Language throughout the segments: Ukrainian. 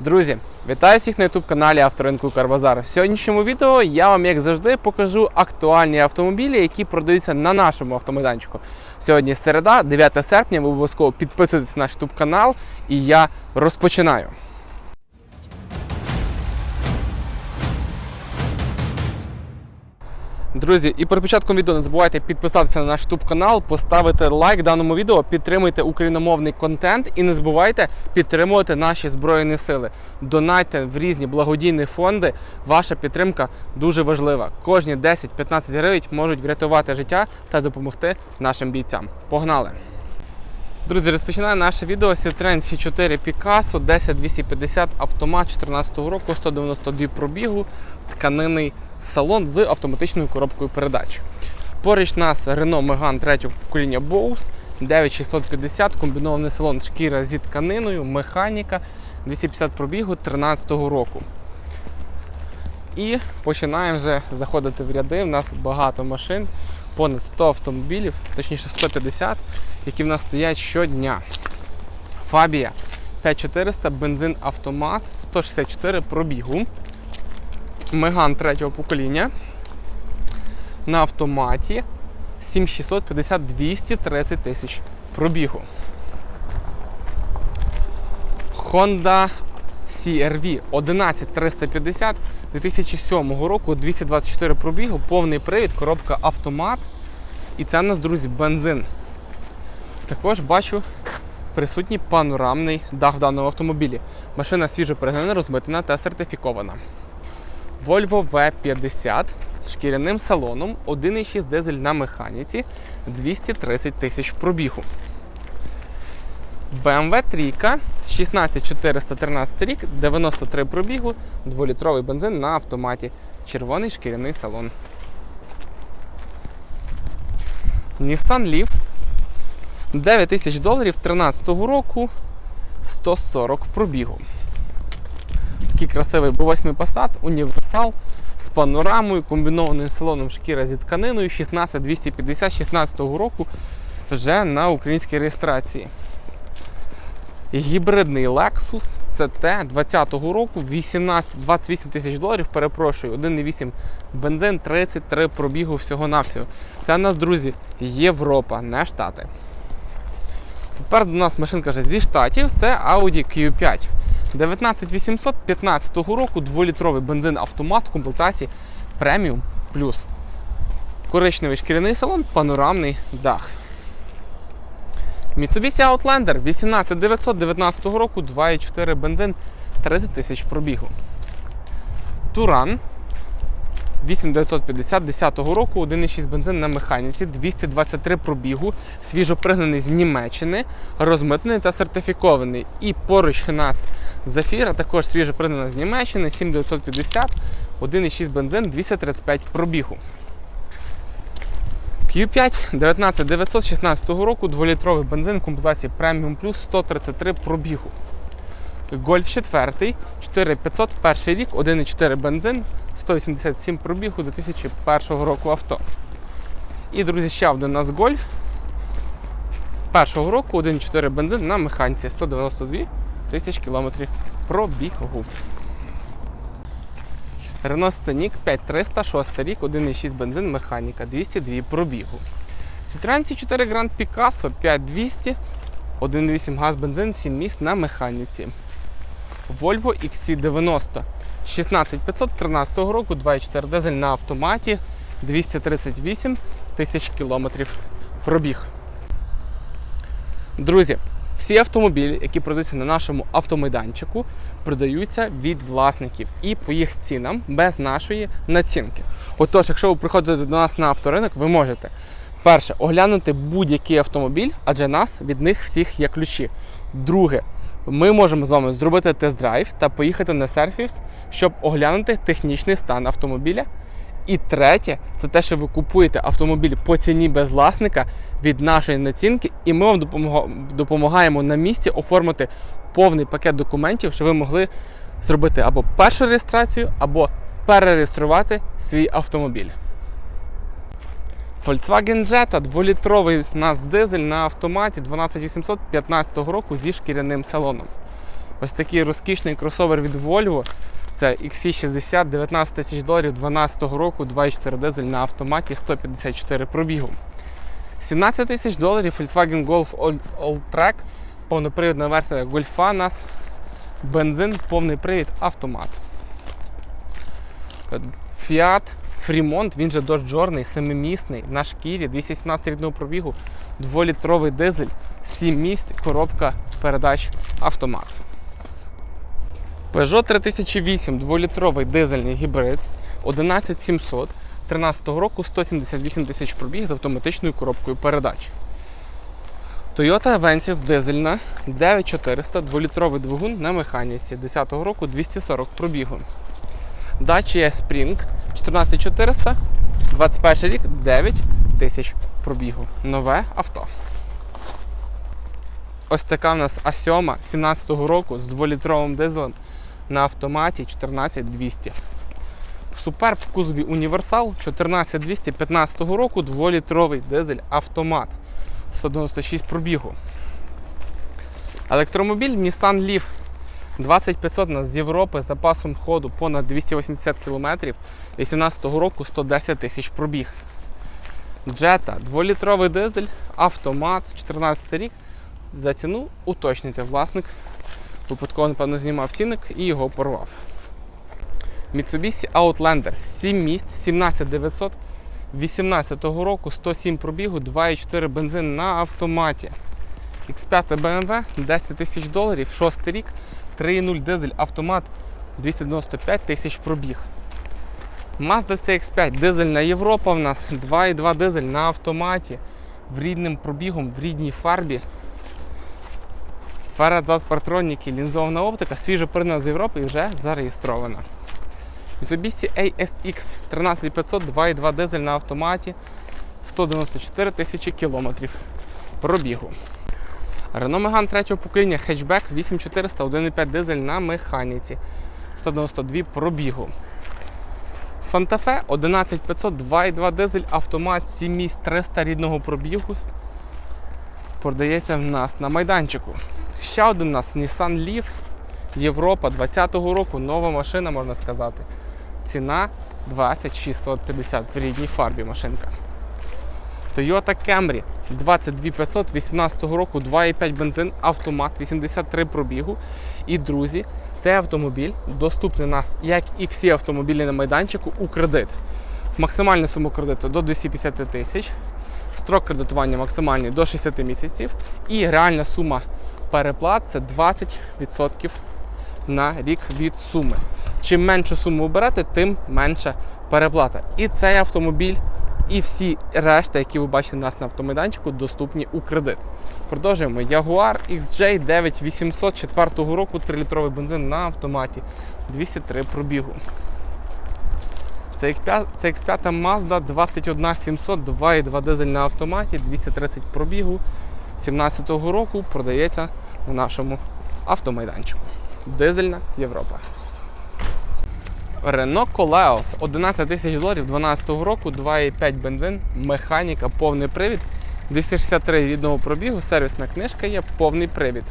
Друзі, вітаю всіх на ютуб-каналі Авторинку Карбазар. В сьогоднішньому відео я вам, як завжди, покажу актуальні автомобілі, які продаються на нашому автомайданчику. Сьогодні середа, 9 серпня. Ви обов'язково підписуйтесь на наш ютуб канал, і я розпочинаю. Друзі, і перед початком відео не забувайте підписатися на наш YouTube канал, поставити лайк даному відео, підтримуйте україномовний контент і не забувайте підтримувати наші збройні сили. Донайте в різні благодійні фонди. Ваша підтримка дуже важлива. Кожні 10-15 гривень можуть врятувати життя та допомогти нашим бійцям. Погнали! Друзі, розпочинаю наше відео Citroen C4 Picasso 10250 автомат 2014 року, 192 пробігу, тканинний салон з автоматичною коробкою передач. Поруч нас Renault Megane 3 покоління Bose 9650, комбінований салон шкіра зі тканиною, механіка 250 пробігу 2013 року. І починаємо вже заходити в ряди. У нас багато машин, понад 100 автомобілів, точніше 150, які в нас стоять щодня. Фабія 5400, бензин автомат, 164 пробігу. Меган третього покоління. На автоматі 7650 230 тисяч пробігу. Honda CRV 11350 2007 року 224 пробігу, повний привід, коробка автомат. І це у нас, друзі, бензин. Також бачу присутній панорамний дах в даному автомобілі. Машина свіжо переглянена, розмитнена та сертифікована. Volvo V50 з шкіряним салоном, 1,6 дизель на механіці, 230 тисяч пробігу. BMW 3 16413 рік, 93 пробігу, 2-літровий бензин на автоматі. Червоний шкіряний салон. Nissan Leaf 9 тисяч доларів 13 року, 140 пробігу. Такий красивий B8 Passat, універсал з панорамою, комбінованим салоном шкіра зі тканиною 16250 16 року вже на українській реєстрації. Гібридний Lexus CT 20 року 18, 28 тисяч доларів, перепрошую, 1,8 бензин, 33 пробігу всього-навсього. Це у нас, друзі, Європа, не Штати. Попереду у нас машинка вже зі штатів, це Audi Q5. 19800 15 року 2-літровий бензин автомат в комплектації Premium Plus. Коричневий шкіряний салон, панорамний дах. Mitsubishi Outlander 18919 року 2,4 бензин 30 тисяч пробігу. Туран 8950 10 року 1,6 бензин на механіці, 223 пробігу, свіжо пригнаний з Німеччини, розмитнений та сертифікований. І поруч у нас Зафіра, також свіжо пригнана з Німеччини, 7950, 1,6 бензин, 235 пробігу. Q5 19916 року, 2-літровий бензин в комплектації Premium Plus 133 пробігу. Гольф 4, 4500, перший рік, 1,4 бензин, 187 пробігу 2001 року авто. І, друзі, ще один у нас гольф. Першого року 1,4 бензин на механіці 192 тисяч кілометрів пробігу. Renault Scenic 5300, 6 рік, 1,6 бензин, механіка, 202 пробігу. Citroen C4 Grand Picasso 5200, 1,8 газ бензин, 7 місць на механіці. Volvo XC90 16500 13 року, 2,4 дизель на автоматі, 238 тисяч кілометрів пробіг. Друзі, всі автомобілі, які продаються на нашому автомайданчику, продаються від власників і по їх цінам без нашої націнки. Отож, якщо ви приходите до нас на авторинок, ви можете перше оглянути будь-який автомобіль, адже нас від них всіх є ключі. Друге, ми можемо з вами зробити тест-драйв та поїхати на сервіс, щоб оглянути технічний стан автомобіля. І третє, це те, що ви купуєте автомобіль по ціні без власника від нашої націнки, і ми вам допомагаємо на місці оформити повний пакет документів, щоб ви могли зробити або першу реєстрацію, або перереєструвати свій автомобіль. Volkswagen Jetta 2-літровий у нас дизель на автоматі 12800 15 року зі шкіряним салоном. Ось такий розкішний кросовер від Volvo. Це XC60, 19 тисяч доларів 2012 року, 2,4 дизель на автоматі, 154 пробігу. 17 тисяч доларів Volkswagen Golf All- Alltrack, повнопривідна версія Golfa нас, бензин, повний привід, автомат. Fiat Fremont, він же Dodge Journey, семимісний, на шкірі, 217 рідного пробігу, 2-літровий дизель, 7 місць, коробка передач автомат. Peugeot 3008, 2-літровий дизельний гібрид, 11700, 13 року 178 тисяч пробіг з автоматичною коробкою передач. Toyota Avensis дизельна 9400, 2-літровий двигун на механіці 10 року 240 пробігу. Dacia Spring 14400, 21 рік 9 тисяч пробігу. Нове авто. Ось така в нас А7 17-го року з 2-літровим дизелем на автоматі 14200. Суперб кузові Універсал 14200 15 року 2-літровий дизель автомат 196 пробігу. Електромобіль Nissan Leaf 2500 нас з Європи з запасом ходу понад 280 км 18 року 110 тисяч пробіг. Jetta 2-літровий дизель, автомат 14 рік. За ціну уточнюйте власник. Випадково, напевно, знімав цінник і його порвав. Mitsubishi Outlander 7 місць, 17900 18 року 107 пробігу, 2,4 бензин на автоматі. X5 BMW 10 тисяч доларів, 6 рік, 3,0 дизель автомат 295 тисяч пробіг. Mazda CX5 дизельна Європа в нас, 2,2 дизель на автоматі, в рідним пробігом, в рідній фарбі. Перед зад партроніки, лінзована оптика, свіжо пригнана з Європи і вже зареєстрована. Mitsubishi ASX 13500, 2,2 дизель на автоматі, 194 тисячі кілометрів пробігу. Renault Megane третього покоління хетчбек 8400, 1,5 дизель на механіці, 192 пробігу. Santa Fe 11500, 2,2 дизель, автомат 7 місць 300 рідного пробігу. Продається в нас на майданчику. Ще один у нас Nissan Leaf Європа 20-го року, нова машина, можна сказати. Ціна 20650 в рідній фарбі машинка. Toyota Camry 22500 18 року, 2,5 бензин, автомат, 83 пробігу. І, друзі, цей автомобіль доступний нас, як і всі автомобілі на майданчику, у кредит. Максимальна сума кредиту до 250 тисяч, строк кредитування максимальний до 60 місяців, і реальна сума переплат це 20% на рік від суми. Чим меншу суму оберете, тим менша переплата. І цей автомобіль, і всі решта, які ви бачите у нас на автомайданчику, доступні у кредит. Продовжуємо. Jaguar XJ 9800 4 року, 3-літровий бензин на автоматі, 203 пробігу. Це X5 це X5 Mazda 21700, 2,2 дизель на автоматі, 230 пробігу. 17-го року продається на нашому автомайданчику. Дизельна Європа. Renault Koleos 11 тисяч доларів 12 року, 2,5 бензин, механіка, повний привід, 263 рідного пробігу, сервісна книжка є, повний привід.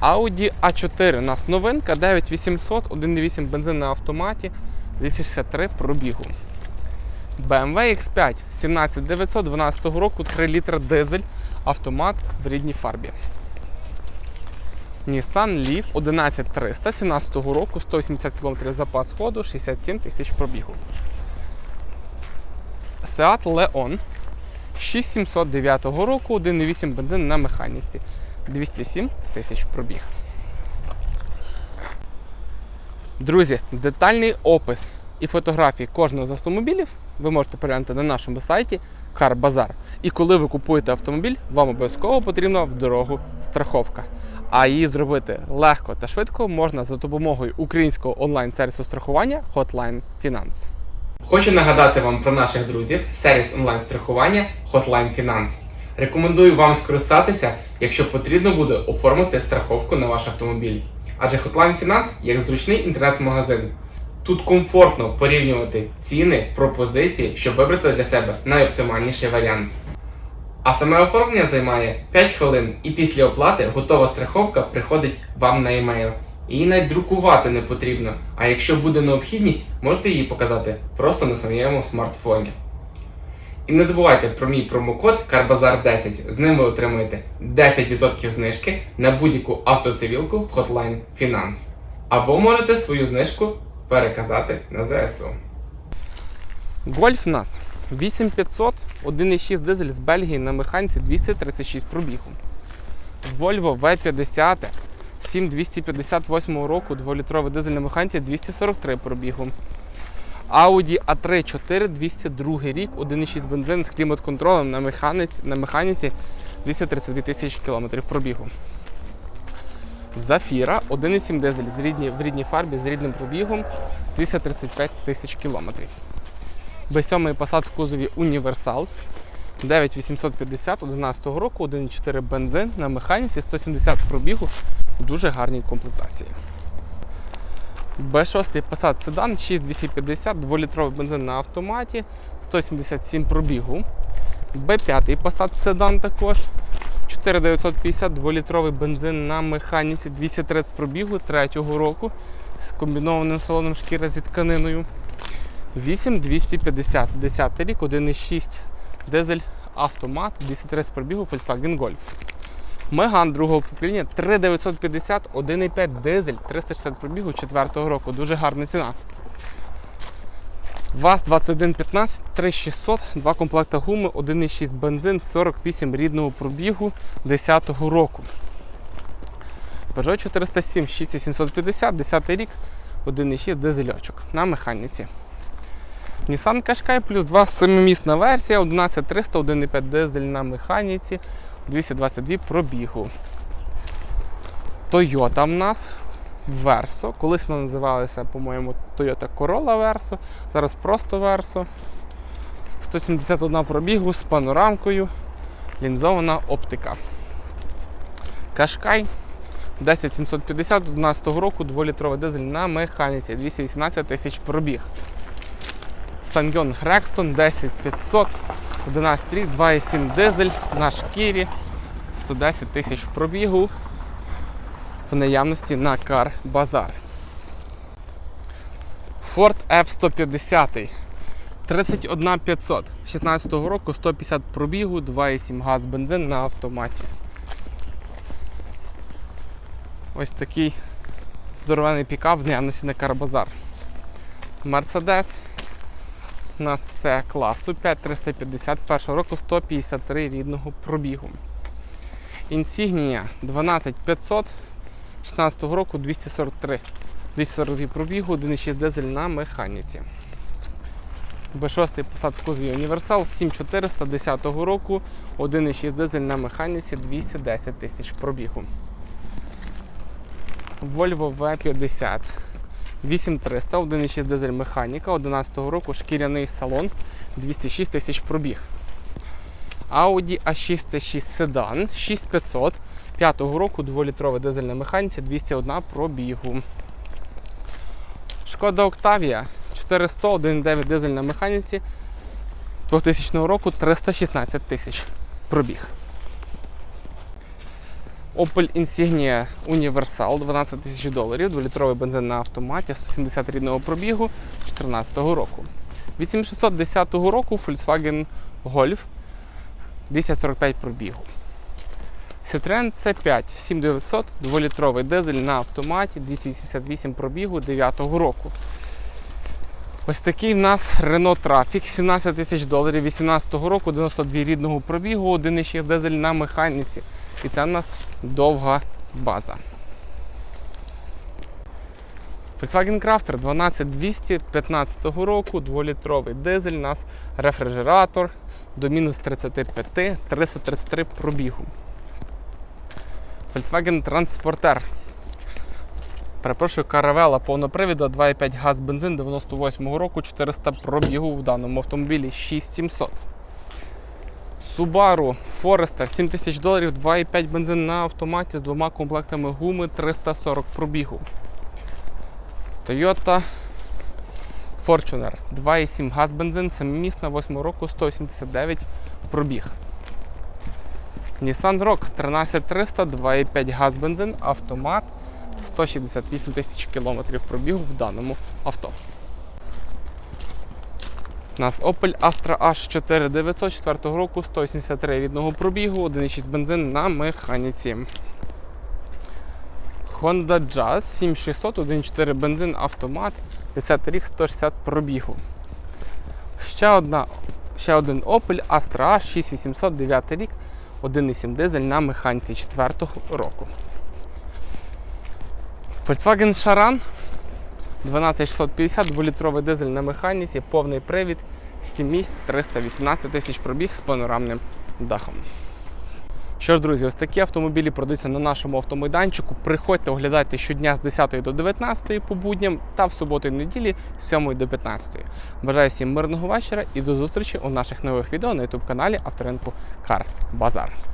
Audi A4 у нас новинка 9800, 1,8 бензин на автоматі, 263 пробігу. BMW X5 17900 12 року, 3 літра дизель, автомат в рідній фарбі. Nissan Leaf 11300 17 року, 180 км запас ходу, 67 тисяч пробігу. Seat Leon 6709 року, 1,8 бензин на механіці, 207 тисяч пробіг. Друзі, детальний опис і фотографії кожного з автомобілів ви можете переглянути на нашому сайті Car Bazaar. І коли ви купуєте автомобіль, вам обов'язково потрібна в дорогу страховка. А її зробити легко та швидко можна за допомогою українського онлайн-сервісу страхування Hotline Finance. Хочу нагадати вам про наших друзів, сервіс онлайн-страхування Hotline Finance. Рекомендую вам скористатися, якщо потрібно буде оформити страховку на ваш автомобіль. Адже Hotline Finance як зручний інтернет-магазин. Тут комфортно порівнювати ціни, пропозиції, щоб вибрати для себе найоптимальніший варіант. А саме оформлення займає 5 хвилин, і після оплати готова страховка приходить вам на емейл. Її навіть друкувати не потрібно. А якщо буде необхідність, можете її показати просто на своєму смартфоні. І не забувайте про мій промокод CARBAZAR10. З ним ви отримаєте 10% знижки на будь-яку автоцивілку в Hotline Finance. Або можете свою знижку переказати на ЗСУ. Гольф нас 8500, 1,6 дизель з Бельгії на механіці 236 пробігу. Volvo V50 7258 року 2-літровий дизель на механіці 243 пробігу. Audi A3 4 202 рік, 1,6 бензин з клімат-контролем на механіці, на механіці 232 тисячі кілометрів пробігу. Зафіра 1,7 дизель з рідні, в рідній фарбі з рідним пробігом 235 тисяч кілометрів. B7 Passat в кузові Універсал 9850 11 року, 1,4 бензин на механіці 170 пробігу в дуже гарній комплектації. B6 Passat Sedan 6250, 2-літровий бензин на автоматі, 177 пробігу. B5 Passat Sedan також 4950, 2-літровий бензин на механіці 230 пробігу 3-го року з комбінованим салоном шкіра зі тканиною. 8250, 10 рік, 1,6 дизель автомат, 230 пробігу Volkswagen Golf. Меган другого покоління 3950, 1,5 дизель, 360 пробігу 4-го року. Дуже гарна ціна. ВАЗ-2115, 3600, два комплекти гуми, 1,6 бензин, 48 рідного пробігу 10-го року. Peugeot 407, 6750, 10 рік, 1,6 дизельочок на механіці. Nissan Qashqai плюс 2 семимісна версія, 11300, 1,5 дизель на механіці, 222 пробігу. Toyota в нас Verso. Колись вона називалася, по-моєму, Toyota Corolla Verso. Зараз просто Verso. 171 пробігу з панорамкою. Лінзована оптика. Qashqai 10750 11 року, 2-літровий дизель на механіці, 218 тисяч пробіг. Сангьон Грекстон 10500, 11 рік, 2,7 дизель на шкірі, 110 тисяч пробігу в наявності на Car Bazaar. Ford F-150 31500 16 року, 150 пробігу, 2,7 газ бензин на автоматі. Ось такий здоровений пікап в наявності на Car Bazaar. У нас це класу 5350 першого року 153 рідного пробігу. Інсігнія 12500 16 року 243 242 пробігу, 1,6 дизель на механіці. Б6 посад в кузові Універсал 7400 10 року, 1,6 дизель на механіці 210 тисяч пробігу. Volvo V50 8300, 1,6 дизель механіка 11 року, шкіряний салон 206 тисяч пробіг. Audi A6 T6 Sedan 6500 5 року, 2-літровий дизель на механіці 201 пробігу. Шкода Octavia 400, 1,9 дизель на механіці 2000 року 316 тисяч пробіг. Opel Insignia Universal 12 тисяч доларів, 2-літровий бензин на автоматі, 170 рідного пробігу 2014 року. 8610 року Volkswagen Golf 245 пробігу. Citroen C5 7900, 2-літровий дизель на автоматі, 288 пробігу 9 року. Ось такий в нас Renault Trafic 17 тисяч доларів 18 року, 92 рідного пробігу, 1,6 дизель на механіці. І це в нас довга база. Volkswagen Crafter 12200 15 року, 2-літровий дизель, у нас рефрижератор до мінус 35, 333 пробігу. Volkswagen Transporter. Перепрошую, каравела повнопривіда, 2,5 газ бензин 98 року, 400 пробігу в даному автомобілі 6700. Subaru Forester 7000 доларів, 2,5 бензин на автоматі з двома комплектами гуми 340 пробігу. Toyota Fortuner 2,7 газ бензин, 7 місць на 8 року 189 пробіг. Nissan Rogue 13300, 2,5 газ бензин, автомат, 168 тисяч кілометрів пробігу в даному авто. У нас Opel Astra H 4900 4 року, 183 рідного пробігу, 1,6 бензин на механіці. Honda Jazz 7600, 1,4 бензин, автомат, 10 рік, 160 пробігу. Ще, одна, ще один Opel Astra H 6800, 9 рік, 1,7 дизель на механіці 4 року. Volkswagen Charan 12650, 2-літровий дизель на механіці, повний привід, 7 місць, 318 тисяч пробіг з панорамним дахом. Що ж, друзі, ось такі автомобілі продаються на нашому автомайданчику. Приходьте, оглядайте щодня з 10 до 19 по будням та в суботу і неділі з 7 до 15. Бажаю всім мирного вечора і до зустрічі у наших нових відео на YouTube каналі Авторинку Кар Базар.